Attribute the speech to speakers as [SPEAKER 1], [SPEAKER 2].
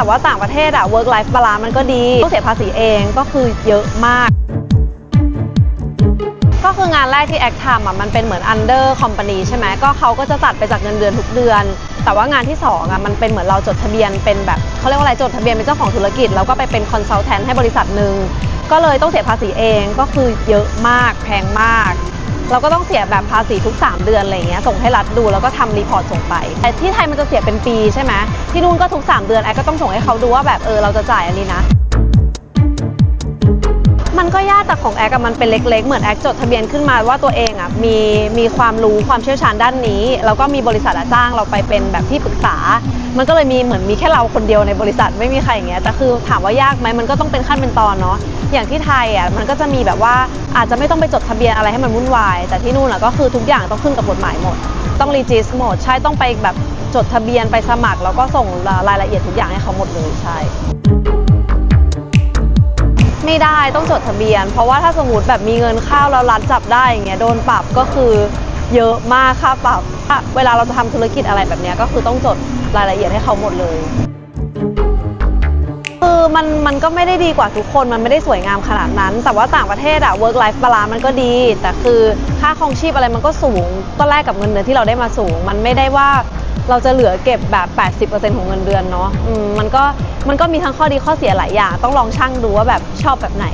[SPEAKER 1] แต่ว่าต่างประเทศอะ work life balance มันก็ดีต้องเสียภาษีเองก็คือเยอะมาก ก็คืองานแรกที่แอคทำอะมันเป็นเหมือน under company ใช่ไหมก็เขาก็จะตัดไปจากเงินเดือนทุกเดือน แต่ว่างานที่สองอะมันเป็นเหมือนเราจดทะเบียนเป็นแบบเขาเรียกว่าอะไรจดทะเบียนเป็นเจ้าของธุรกิจ แล้วก็ไปเป็น consultant ให้บริษัทหนึ่งก็เลยต้องเสียภาษีเองก็คือเยอะมากแพงมาก เราก็ต้องเสียแบบภาษีทุก 3 เดือนอะไรเงี้ยส่งให้รัฐดูแล้วก็ทำรีพอร์ตส่งไป แต่ที่ไทยมันจะเสียเป็นปีใช่ไหมที่นู่นก็ทุก 3 เดือนแอดก็ต้องส่งให้เขาดูว่าแบบเออเราจะจ่ายอันนี้นะ มันก็ยากแต่ของแอคมันเป็นเล็ก ๆ เหมือนแอคจดทะเบียนขึ้นมาว่าตัวเองอะมีมีความรู้ความเชี่ยวชาญด้านนี้ แล้วก็มีบริษัทอะจ้างเราไปเป็นแบบที่ปรึกษา มันก็เลยมีเหมือนมีแค่เราคนเดียวในบริษัทไม่มีใครอย่างเงี้ยแต่คือถามว่ายากไหมมันก็ต้องเป็นขั้นเป็นตอนเนาะอย่างที่ไทยอะมันก็จะมีแบบว่าอาจจะไม่ต้องไปจดทะเบียนอะไรให้มันวุ่นวาย แต่ที่นู่นอะก็คือทุกอย่างต้องขึ้นกับกฎหมายหมด ต้องรีจิสหมดใช่ต้องไปแบบจดทะเบียนไปสมัคร แล้วก็ส่งรายละเอียดทุกอย่างให้เขาหมดเลยใช่ ไม่ได้ต้องจดทะเบียน เพราะว่าถ้าสมมติแบบมีเงินเข้าแล้วรัฐจับได้อย่างเงี้ยโดนปรับก็คือเยอะมากค่าปรับเวลาเราจะทำธุรกิจอะไรแบบเนี้ยก็คือต้องจดรายละเอียดให้เขาหมดเลยคือมันมันก็ไม่ได้ดีกว่าทุกคนมันไม่ได้สวยงามขนาดนั้น แต่ว่าต่างประเทศอะ work life balance มันก็ดี แต่คือค่าครองชีพอะไรมันก็สูงก็แลกกับเงินเดือนที่เราได้มาสูง มันไม่ได้ว่า เราจะเหลือเก็บแบบ 80%ของเงินเดือนเนาะมมันก็มันก็มีทั้งข้อดีข้อเสียหลายอย่าง ต้องลองชั่งดูว่าแบบชอบแบบไหน